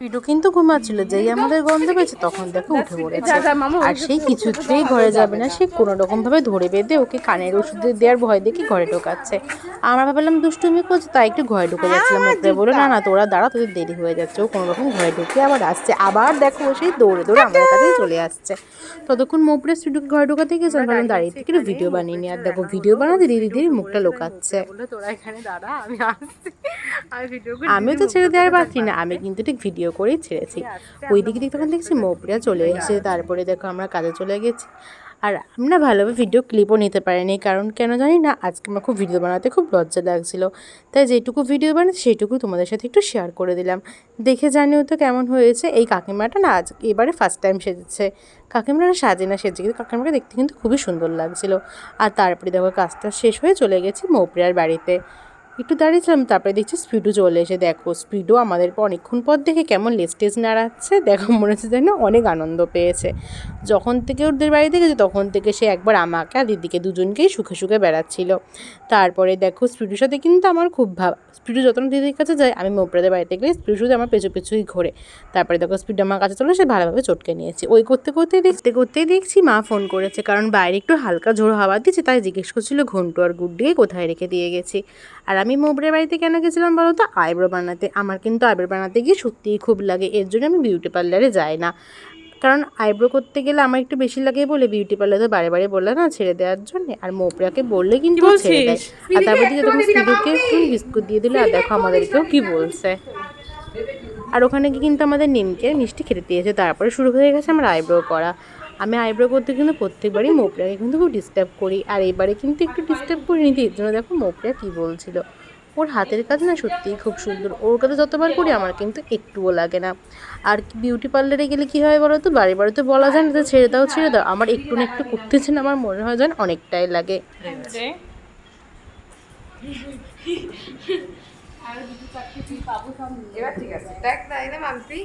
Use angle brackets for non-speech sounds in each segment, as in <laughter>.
পিটু কিন্তু ঘুমাচ্ছিল যেই আমাদের গন্ধ পেয়েছে তখন দেখো উঠে পড়েছে। আর সেই কিছুতেই ঘরে যাবে না সে কোনো রকম ভাবে ধরে বেঁধে ওকে কানের ওষুধ দেওয়ার ভয় দেখে ঘরে ঢোকাচ্ছে। আমরা ভাবলাম দুষ্টুমি করছে তাই একটু ঘরে ঢুকে যাচ্ছিলাম। ওপরে বলে না না তোরা দাঁড়া তোদের দেরি হয়ে যাচ্ছে। ও কোনো রকম ঘরে ঢুকে আবার আসছে। আবার দেখো সেই দৌড়ে দৌড়ে আমাদের কাছেই চলে আসছে। ততক্ষণ মোপরে স্টুডিওকে ঘরে ঢোকাতে গেছে ভাবলাম দাঁড়িয়ে থেকে একটু ভিডিও বানিয়ে নি। আর দেখো ভিডিও বানাতে দিদি দিদি মুখটা লোকাচ্ছে। তোরা এখানে দাঁড়া আমি আমিও তো ছেড়ে দেওয়ার পারছি না আমি কিন্তু ঠিক ভিডিও করেই ছেড়েছি। ওই দিকে দিকে তখন দেখছি মোপড়িয়া চলে এসেছে, তারপরে দেখো আমরা কাজে চলে গেছি। আর আমরা ভালোভাবে ভিডিও ক্লিপও নিতে পারিনি, কারণ কেন জানি না, আজকে আমার খুব ভিডিও বানাতে খুব লজ্জা লাগছিল। তাই যেটুকু ভিডিও বানাচ্ছি, সেটুকু তোমাদের সাথে একটু শেয়ার করে দিলাম। দেখে জানিও তো কেমন হয়েছে, এই কাকিমাটা না আজ এবারে ফার্স্ট টাইম সেজেছে। কাকিমারা না সাজে না সেজে, কিন্তু কাকিমাকে দেখতে কিন্তু খুবই সুন্দর লাগছিল। আর তারপরে দেখো কাজটা শেষ হয়ে চলে গেছি মৌপ্রিয়ার বাড়িতে। একটু দাঁড়িয়েছিলাম, তারপরে দেখছি স্পিডও চলে এসে দেখো, স্পিডও আমাদের অনেকক্ষণ পর দেখে কেমন লেস্টেজ নাড়াচ্ছে, দেখো মনে হচ্ছে যেন অনেক আনন্দ পেয়েছে। যখন থেকে ওদের বাড়িতে গেছে তখন থেকে সে একবার আমাকে আর দিদিকে দুজনকেই সুখে সুখে বেড়াচ্ছিল। তারপরে দেখো স্পিডুর সাথে কিন্তু আমার খুব ভাব, স্পিডু যত দিদির কাছে যায়, আমি মোপরাদের বাড়িতে গেলে স্পিডু শুধু আমার পেছু পেছুই ঘোরে। তারপরে দেখো স্পিড আমার কাছে চলে সে ভালোভাবে চটকে নিয়েছে। ওই করতে করতে দেখতে করতেই দেখছি মা ফোন করেছে, কারণ বাইরে একটু হালকা ঝোড়ো হাওয়া দিচ্ছে তাই জিজ্ঞেস করছিল, ঘন্টু আর গুড্ডিকে কোথায় রেখে দিয়ে গেছি? আর আমি মোবরের বাড়িতে কেন গেছিলাম বলো তো? আইব্রো বানাতে। আমার কিন্তু আইব্রো বানাতে গিয়ে সত্যিই খুব লাগে। এর জন্য আমি বিউটি পার্লারে যাই না। কারণ আইব্রো করতে গেলে আমার একটু বেশি লাগে বলে বিউটি পার্লার তো বারে বারে বললে না ছেড়ে দেওয়ার জন্য। আর মোপরাকে বললে কিন্তু ছেড়ে দেয়। আর তারপর দিকে বিস্কুট দিয়ে দিলে আর দেখো আমাদেরকেও কি বলছে। আর ওখানে গিয়ে কিন্তু আমাদের নিমকে মিষ্টি খেতে দিয়েছে। তারপরে শুরু হয়ে গেছে আমার আইব্রো করা। আমি আইব্রো করতে কিন্তু প্রত্যেকবারই মোপড়াকে কিন্তু খুব ডিস্টার্ব করি। আর এবারে কিন্তু একটু ডিস্টার্ব করি নিতে এর জন্য দেখো মোপড়া কী বলছিল। ওর হাতের কাজ না সত্যিই খুব সুন্দর। ওর কাছে যতবার করি আমার কিন্তু একটুও লাগে না। আর বিউটি পার্লারে গেলে কী হয় বলো তো? বাড়ি বাড়িতে বলা যায় না যে ছেড়ে দাও ছেড়ে দাও। আমার একটু না একটু করতেছে না আমার মনে হয় যেন অনেকটাই লাগে। এবার ঠিক আছে। দেখ না এনে মানসি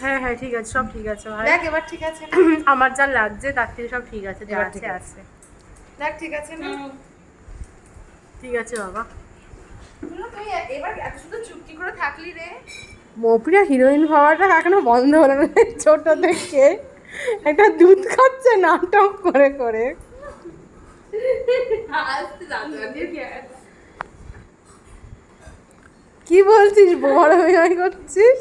হ্যাঁ হ্যাঁ ঠিক আছে সব ঠিক আছে ভাই। দেখ এবার ঠিক আছে <clears throat> আমার যা লাগছে তার থেকে সব ঠিক আছে যা আছে। আছে। দেখ ঠিক আছে না? ঠিক আছে বাবা। তুই এবার এত শুধু চুপটি করে থাকলি রে। মৌপিরা হিরোইন হওয়াটা এখনও বন্ধ হলো না। ছোট থেকে একটা দুধ খাচ্ছে নাটক করে করে। কি বলছিস? বড় হয়ে করছিস?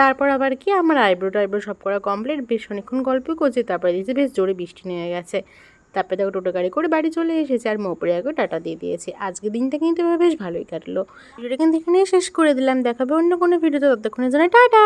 তারপর আবার কি আমার আইব্রো টাইব্রো সব করা কমপ্লিট, বেশ অনেকক্ষণ গল্প করছে, তারপরে দিয়েছে বেশ জোরে বৃষ্টি নেমে গেছে। তারপরে দেখো টোটো গাড়ি করে বাড়ি চলে এসেছে আর মোপরে আগে টাটা দিয়ে দিয়েছে। আজকে দিনটা কিন্তু এবার বেশ ভালোই কাটলো। ভিডিওটা কিন্তু এখানেই শেষ করে দিলাম, দেখাবে অন্য কোনো ভিডিওতে ততক্ষণে জানাই টাটা!